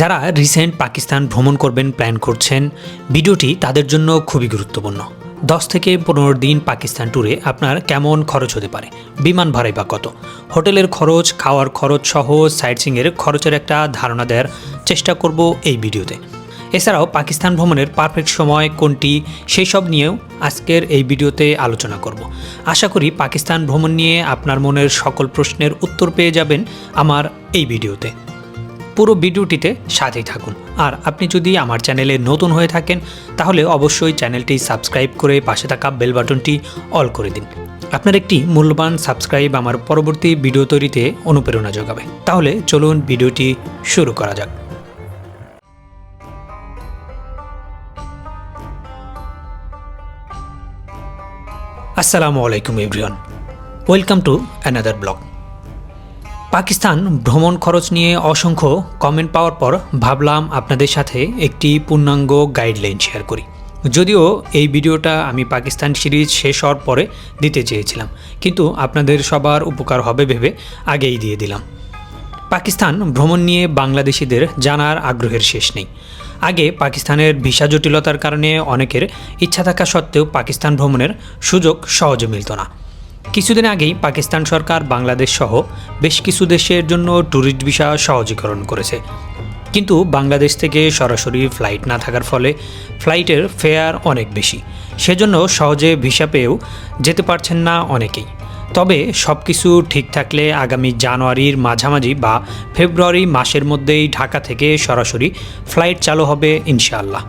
যারা রিসেন্ট পাকিস্তান ভ্রমণ করবেন প্ল্যান করছেন, ভিডিওটি তাদের জন্য খুবই গুরুত্বপূর্ণ। দশ থেকে পনেরো দিন পাকিস্তান ট্যুরে আপনার কেমন খরচ হতে পারে? বিমান ভাড়াই বা কত? হোটেলের খরচ, খাওয়ার খরচ সহ সাইটসিংয়ের খরচের একটা ধারণা দেওয়ার চেষ্টা করব এই ভিডিওতে। এছাড়াও পাকিস্তান ভ্রমণের পারফেক্ট সময় কোনটি, সেই সব নিয়েও আজকের এই ভিডিওতে আলোচনা করব। আশা করি পাকিস্তান ভ্রমণ নিয়ে আপনার মনের সকল প্রশ্নের উত্তর পেয়ে যাবেন আমার এই ভিডিওতে। পুরো ভিডিওটিতে সাথেই থাকুন। আর আপনি যদি আমার চ্যানেলে নতুন হয়ে থাকেন, তাহলে অবশ্যই চ্যানেলটি সাবস্ক্রাইব করে পাশে থাকা বেল বাটনটি অল করে দিন। আপনার একটি মূল্যবান সাবস্ক্রাইব আমার পরবর্তী ভিডিও তৈরিতে অনুপ্রেরণা যোগাবে। তাহলে চলুন ভিডিওটি শুরু করা যাক। আসসালামু আলাইকুম, everyone. Welcome to another blog. Pakistan ভ্রমণ খরচ নিয়ে অসংখ্য কমেন্ট পাওয়ার পর ভাবলাম আপনাদের সাথে একটি পূর্ণাঙ্গ গাইডলাইন শেয়ার করি। যদিও এই ভিডিওটা আমি পাকিস্তান সিরিজ শেষ হওয়ার পরে দিতে চেয়েছিলাম, কিন্তু আপনাদের সবার উপকার হবে ভেবে আগেই দিয়ে দিলাম। পাকিস্তান ভ্রমণ নিয়ে বাংলাদেশিদের জানার আগ্রহের শেষ নেই। আগে পাকিস্তানের ভিসা জটিলতার কারণে অনেকের ইচ্ছা থাকা সত্ত্বেও পাকিস্তান ভ্রমণের সুযোগ সহজে মিলত না। কিছুদিন আগেই পাকিস্তান সরকার, বাংলাদেশ সহ বেশ কিছু দেশের জন্য ট্যুরিস্ট ভিসা সহজীকরণ করেছে। কিন্তু বাংলাদেশ থেকে সরাসরি ফ্লাইট না থাকার ফলে ফ্লাইটের ফেয়ার অনেক বেশি। সেজন্য সহজে ভিসা পেয়েও যেতে পারছেন না অনেকেই। তবে সব কিছু ঠিক থাকলে আগামী জানুয়ারির মাঝামাঝি বা ফেব্রুয়ারি মাসের মধ্যেই ঢাকা থেকে সরাসরি ফ্লাইট চালু হবে ইনশাআল্লাহ।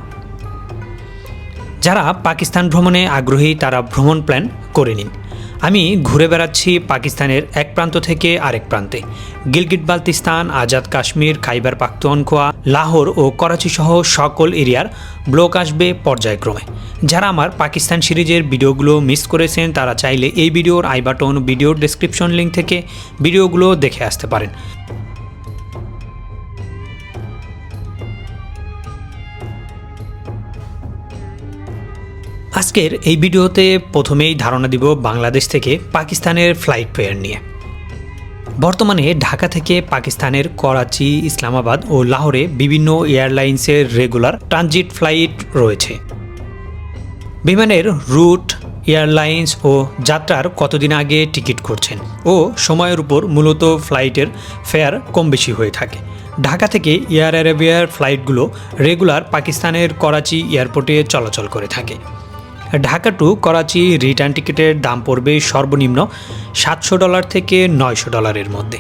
যারা পাকিস্তান ভ্রমণে আগ্রহী তারা ভ্রমণ প্ল্যান করে নিন। আমি ঘুরে বেড়াচ্ছি পাকিস্তানের এক প্রান্ত থেকে আরেক প্রান্তে। গিলগিট, বালতিস্তান, আজাদ কাশ্মীর, খাইবার পাখতুয়ানখোয়া লাহোর ও করাচি সহ সকল এরিয়ার ব্লক আসবে পর্যায়ক্রমে। যারা আমার পাকিস্তান সিরিজের ভিডিওগুলো মিস করেছেন, তারা চাইলে এই ভিডিওর আইবাটন ভিডিওর ডেসক্রিপশন লিঙ্ক থেকে ভিডিওগুলো দেখে আসতে পারেন। আজকের এই ভিডিওতে প্রথমেই ধারণা দিব বাংলাদেশ থেকে পাকিস্তানের ফ্লাইট ফেয়ার নিয়ে। বর্তমানে ঢাকা থেকে পাকিস্তানের করাচি, ইসলামাবাদ ও লাহোরে বিভিন্ন এয়ারলাইন্সের রেগুলার ট্রানজিট ফ্লাইট রয়েছে। বিমানের রুট, এয়ারলাইন্স ও যাত্রার কতদিন আগে টিকিট করছেন ও সময়ের উপর মূলত ফ্লাইটের ফেয়ার কম বেশি হয়ে থাকে। ঢাকা থেকে এয়ার অ্যারেবিয়ার ফ্লাইটগুলো রেগুলার পাকিস্তানের করাচি এয়ারপোর্টে চলাচল করে থাকে। ঢাকা টু করাচি রিটার্ন টিকিটের দাম পড়বে সর্বনিম্ন সাতশো ডলার থেকে নয়শো ডলারের মধ্যে,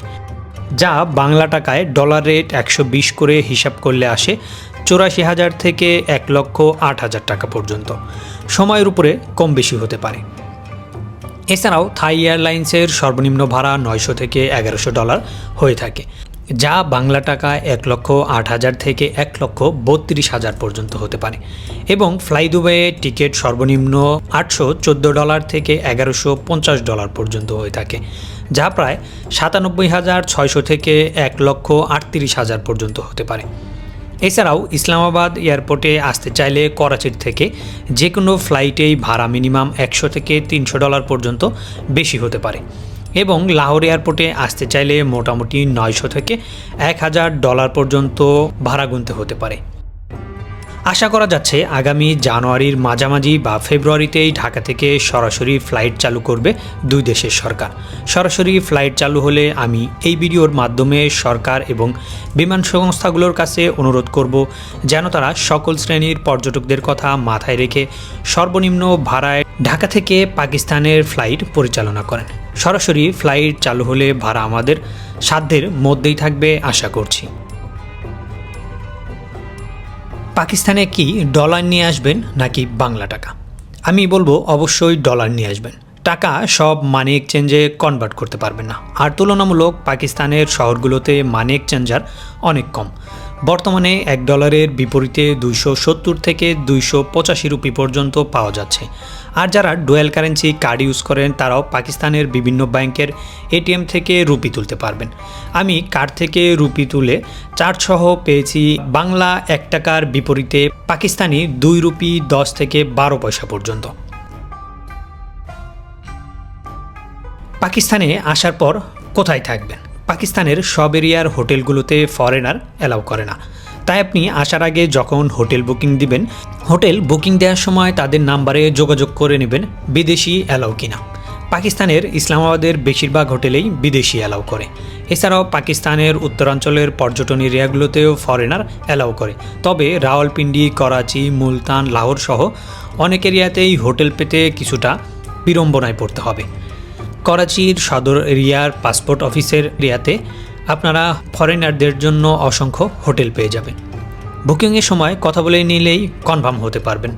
যা বাংলা টাকায় ডলার রেট একশো বিশ করে হিসাব করলে আসে চৌরাশি হাজার থেকে এক লক্ষ আট হাজার টাকা পর্যন্ত। সময়ের উপরে কম বেশি হতে পারে। এছাড়াও থাই এয়ারলাইন্সের সর্বনিম্ন ভাড়া নয়শো থেকে এগারোশো ডলার হয়ে থাকে। যা বাংলা টাকা এক লক্ষ আট হাজার থেকে এক লক্ষ বত্রিশ হাজার পর্যন্ত হতে পারে। এবং ফ্লাই দুবাইয়ে টিকিট সর্বনিম্ন আটশো চোদ্দ ডলার থেকে এগারোশো পঞ্চাশ ডলার পর্যন্ত হয়ে থাকে, যা প্রায় সাতানব্বই হাজার ছয়শো থেকে এক লক্ষ আটত্রিশ হাজার পর্যন্ত হতে পারে। এছাড়াও ইসলামাবাদ এয়ারপোর্টে আসতে চাইলে করাচির থেকে যে কোনো ফ্লাইটেই ভাড়া মিনিমাম একশো থেকে তিনশো ডলার পর্যন্ত বেশি হতে পারে। এবং লাহোর এয়ারপোর্টে আসতে চাইলে মোটামুটি নয়শো থেকে এক হাজার ডলার পর্যন্ত ভাড়া গুনতে হতে পারে। আশা করা যাচ্ছে আগামী জানুয়ারির মাঝামাঝি বা ফেব্রুয়ারিতেই ঢাকা থেকে সরাসরি ফ্লাইট চালু করবে দুই দেশের সরকার। সরাসরি ফ্লাইট চালু হলে আমি এই ভিডিওর মাধ্যমে সরকার এবং বিমান সংস্থাগুলোর কাছে অনুরোধ করব যেন তারা সকল শ্রেণির পর্যটকদের কথা মাথায় রেখে সর্বনিম্ন ভাড়ায় ঢাকা থেকে পাকিস্তানের ফ্লাইট পরিচালনা করেন। সরাসরি ফ্লাইট চালু হলে ভাড়া আমাদের সাধ্যের মধ্যেই থাকবে আশা করছি। পাকিস্তানে কি ডলার নিয়ে আসবেন নাকি বাংলা টাকা? আমি বলব অবশ্যই ডলার নিয়ে আসবেন। টাকা সব মানি এক্সচেঞ্জে কনভার্ট করতে পারবেন না। আর তুলনামূলক পাকিস্তানের শহরগুলোতে মানি এক্সচেঞ্জার অনেক কম। বর্তমানে এক ডলারের বিপরীতে দুইশো সত্তর থেকে দুইশো পঁচাশি রুপি পর্যন্ত পাওয়া যাচ্ছে। আর যারা ডুয়েল কারেন্সি কার্ড ইউজ করেন, তারাও পাকিস্তানের বিভিন্ন ব্যাংকের এটিএম থেকে রুপি তুলতে পারবেন। আমি কার্ড থেকে রুপি তুলে চার্জ সহ পেয়েছি বাংলা এক টাকার বিপরীতে পাকিস্তানি দুই রুপি দশ থেকে বারো পয়সা পর্যন্ত। পাকিস্তানে আসার পর কোথায় থাকবেন? পাকিস্তানের সব এরিয়ার হোটেলগুলোতে ফরেনার অ্যালাউ করে না। তাই আপনি আসার আগে যখন হোটেল বুকিং দিবেন, হোটেল বুকিং দেওয়ার সময় তাদের নাম্বারে যোগাযোগ করে নেবেন বিদেশি অ্যালাউ কিনা। পাকিস্তানের ইসলামাবাদের বেশিরভাগ হোটেলেই বিদেশি অ্যালাউ করে। এছাড়াও পাকিস্তানের উত্তরাঞ্চলের পর্যটন এরিয়াগুলোতেও ফরেনার অ্যালাউ করে। তবে রাওয়ালপিন্ডি, করাচি, মুলতান লাহোর সহ অনেক এরিয়াতেই হোটেল পেতে কিছুটা বিড়ম্বনায় পড়তে হবে। করাচির সদর এরিয়ার পাসপোর্ট অফিসের এরিয়াতে আপনারা ফরেনারদের জন্য অসংখ্য হোটেল পেয়ে যাবেন। বুকিংয়ের সময় কথা বলে নিলেই কনফার্ম হতে পারবেন।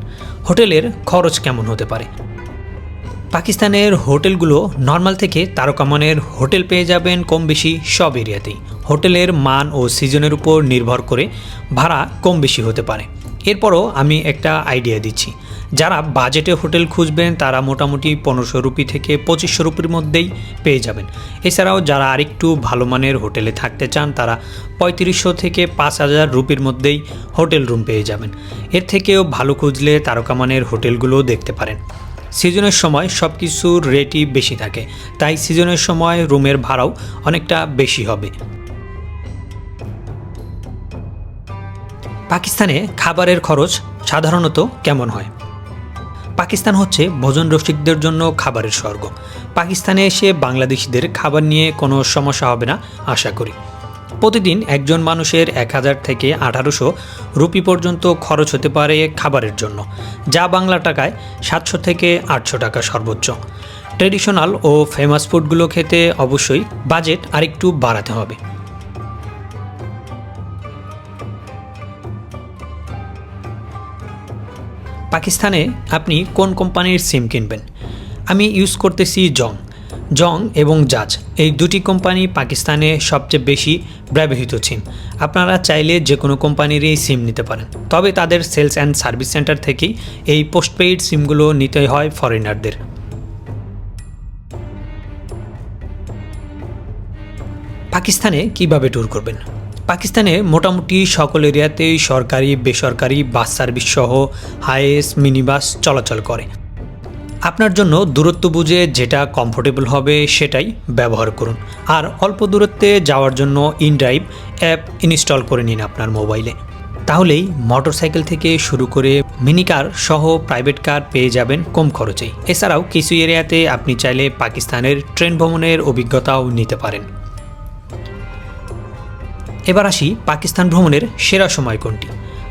হোটেলের খরচ কেমন হতে পারে? পাকিস্তানের হোটেলগুলো নর্মাল থেকে তারকামানের হোটেল পেয়ে যাবেন কম বেশি সব এরিয়াতেই। হোটেলের মান ও সিজনের উপর নির্ভর করে ভাড়া কম বেশি হতে পারে। এরপরও আমি একটা আইডিয়া দিচ্ছি। যারা বাজেটে হোটেল খুঁজবেন, তারা মোটামুটি পনেরোশো রুপি থেকে পঁচিশশো রুপির মধ্যেই পেয়ে যাবেন। এছাড়াও যারা আরেকটু ভালো মানের হোটেলে থাকতে চান, তারা পঁয়ত্রিশশো থেকে পাঁচ হাজার রুপির মধ্যেই হোটেল রুম পেয়ে যাবেন। এর থেকেও ভালো খুঁজলে তারকামানের হোটেলগুলোও দেখতে পারেন। সিজনের সময় সব কিছুর রেটই বেশি থাকে, তাই সিজনের সময় রুমের ভাড়াও অনেকটা বেশি হবে। পাকিস্তানে খাবারের খরচ সাধারণত কেমন হয়? পাকিস্তান হচ্ছে ভোজন রসিকদের জন্য খাবারের স্বর্গ। পাকিস্তানে এসে বাংলাদেশিদের খাবার নিয়ে কোনো সমস্যা হবে না, আশা করি। প্রতিদিন একজন মানুষের এক হাজার থেকে আঠারোশো রুপি পর্যন্ত খরচ হতে পারে খাবারের জন্য, যা বাংলা টাকায় সাতশো থেকে আটশো টাকা সর্বোচ্চ। ট্রেডিশনাল ও ফেমাস ফুডগুলো খেতে অবশ্যই বাজেট আরেকটু বাড়াতে হবে। পাকিস্তানে আপনি কোন কোম্পানির সিম কিনবেন? আমি ইউজ করতেছি জং। জং এবং জাজ, এই দুটি কোম্পানি পাকিস্তানে সবচেয়ে বেশি ব্যবহৃত সিম। আপনারা চাইলে যে কোনো কোম্পানিরই সিম নিতে পারেন। তবে তাদের সেলস অ্যান্ড সার্ভিস সেন্টার থেকেই এই পোস্টপেইড সিমগুলো নিতে হয় ফরেনারদের। পাকিস্তানে কীভাবে ট্যুর করবেন? পাকিস্তানে মোটামুটি সকল এরিয়াতেই সরকারি, বেসরকারি বাস সার্ভিস সহ হাইএস মিনি বাস চলাচল করে। আপনার জন্য দূরত্ব বুঝে যেটা কমফোর্টেবল হবে সেটাই ব্যবহার করুন। আর অল্প দূরত্বে যাওয়ার জন্য ইনড্রাইভ অ্যাপ ইনস্টল করে নিন আপনার মোবাইলে তাহলেই মোটরসাইকেল থেকে শুরু করে মিনি কার সহ প্রাইভেট কার পেয়ে যাবেন কম খরচেই। এছাড়াও কিছু এরিয়াতে আপনি চাইলে পাকিস্তানের ট্রেন ভ্রমণের অভিজ্ঞতাও নিতে পারেন। এবার আসি পাকিস্তান ভ্রমণের সেরা সময় কোনটি?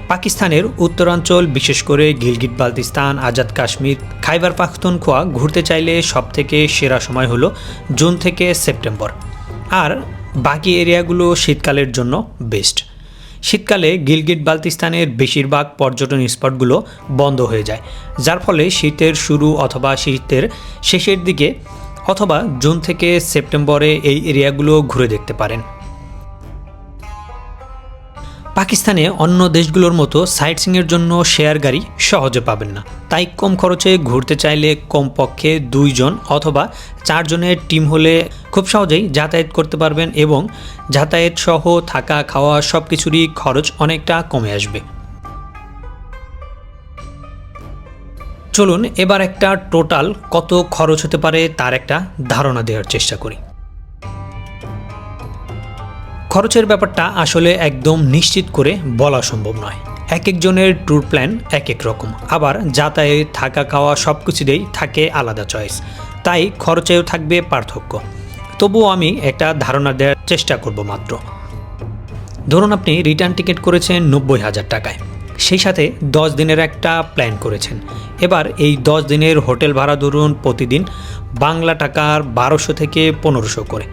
পাকিস্তানের উত্তরাঞ্চল, বিশেষ করে গিলগিট, বালতিস্তান, আজাদ কাশ্মীর, খাইবার পাখতুনখোয়া ঘুরতে চাইলে সবথেকে সেরা সময় হলো জুন থেকে সেপ্টেম্বর। আর বাকি এরিয়াগুলো শীতকালের জন্য বেস্ট। শীতকালে গিলগিট, বালতিস্তানের বেশিরভাগ পর্যটন স্পটগুলো বন্ধ হয়ে যায়, যার ফলে শীতের শুরু অথবা শীতের শেষের দিকে অথবা জুন থেকে সেপ্টেম্বরে এই এরিয়াগুলো ঘুরে দেখতে পারেন। পাকিস্তানে অন্য দেশগুলোর মতো সাইট সিংয়ের জন্য শেয়ার গাড়ি সহজে পাবেন না। তাই কম খরচে ঘুরতে চাইলে কমপক্ষে দুইজন অথবা চারজনের টিম হলে খুব সহজেই যাতায়াত করতে পারবেন এবং যাতায়াত সহ থাকা, খাওয়া সব কিছুরই খরচ অনেকটা কমে আসবে। চলুন এবার একটা টোটাল কত খরচ হতে পারে তার একটা ধারণা দেওয়ার চেষ্টা করি। খরচের ব্যাপারটা আসলে একদম নিশ্চিত করে বলা সম্ভব নয়। এক একজনের ট্যুর প্ল্যান এক এক রকম। আবার যাতায়াত, থাকা খাওয়া সব কিছুতেই থাকে আলাদা চয়েস তাই খরচেও থাকবে পার্থক্য। তবুও আমি একটা ধারণা দেওয়ার চেষ্টা করব মাত্র। ধরুন আপনি রিটার্ন টিকিট করেছেন নব্বই হাজার টাকায়। সেই সাথে দশ দিনের একটা প্ল্যান করেছেন। এবার এই দশ দিনের হোটেল ভাড়া ধরুন প্রতিদিন বাংলা টাকার বারোশো থেকে পনেরোশো করে।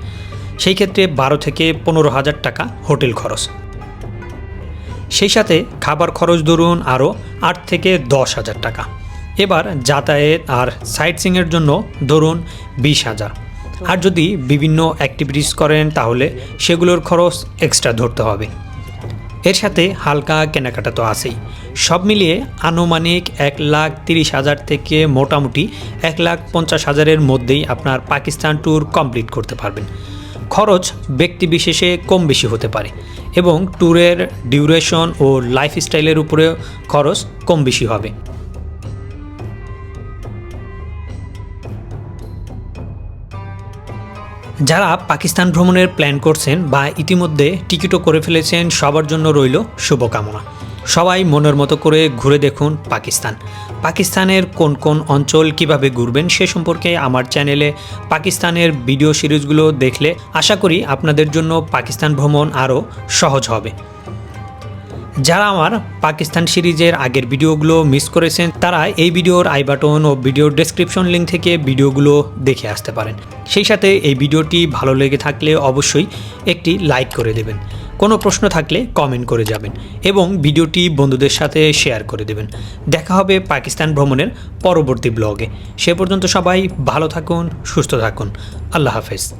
সেই ক্ষেত্রে বারো থেকে পনেরো হাজার টাকা হোটেল খরচ। সেই সাথে খাবার খরচ ধরুন আরও আট থেকে দশ হাজার টাকা। এবার যাতায়াত আর সাইট সিংয়ের জন্য ধরুন বিশ হাজার। আর যদি বিভিন্ন অ্যাক্টিভিটিস করেন তাহলে সেগুলোর খরচ এক্সট্রা ধরতে হবে। এর সাথে হালকা কেনাকাটা তো আছেই। সব মিলিয়ে আনুমানিক এক লাখ তিরিশ হাজার থেকে মোটামুটি এক লাখ পঞ্চাশ হাজারের মধ্যেই আপনার পাকিস্তান ট্যুর কমপ্লিট করতে পারবেন। খরচ ব্যক্তি বিশেষে কম বেশি হতে পারে এবং ট্যুরের ডিউরেশন ও লাইফস্টাইলের উপরে খরচ কম বেশি হবে। যারা পাকিস্তান ভ্রমণের প্ল্যান করছেন বা ইতিমধ্যে টিকিটও করে ফেলেছেন, সবার জন্য রইল শুভকামনা। সবাই মনের মতো করে ঘুরে দেখুন পাকিস্তান। পাকিস্তানের কোন কোন অঞ্চল কীভাবে ঘুরবেন সে সম্পর্কে আমার চ্যানেলে পাকিস্তানের ভিডিও সিরিজগুলো দেখলে আশা করি আপনাদের জন্য পাকিস্তান ভ্রমণ আরও সহজ হবে। যারা আমার পাকিস্তান সিরিজের আগের ভিডিওগুলো মিস করেছেন, তারা এই ভিডিওর আই বাটন ও ভিডিওর ডেসক্রিপশন লিঙ্ক থেকে ভিডিওগুলো দেখে আসতে পারেন। সেই সাথে এই ভিডিওটি ভালো লেগে থাকলে অবশ্যই একটি লাইক করে দেবেন। কোনো প্রশ্ন থাকলে কমেন্ট করে যাবেন এবং ভিডিওটি বন্ধুদের সাথে শেয়ার করে দেবেন। দেখা হবে পাকিস্তান ভ্রমণের পরবর্তী ব্লগে সে পর্যন্ত সবাই ভালো থাকুন, সুস্থ থাকুন। আল্লাহ হাফেজ।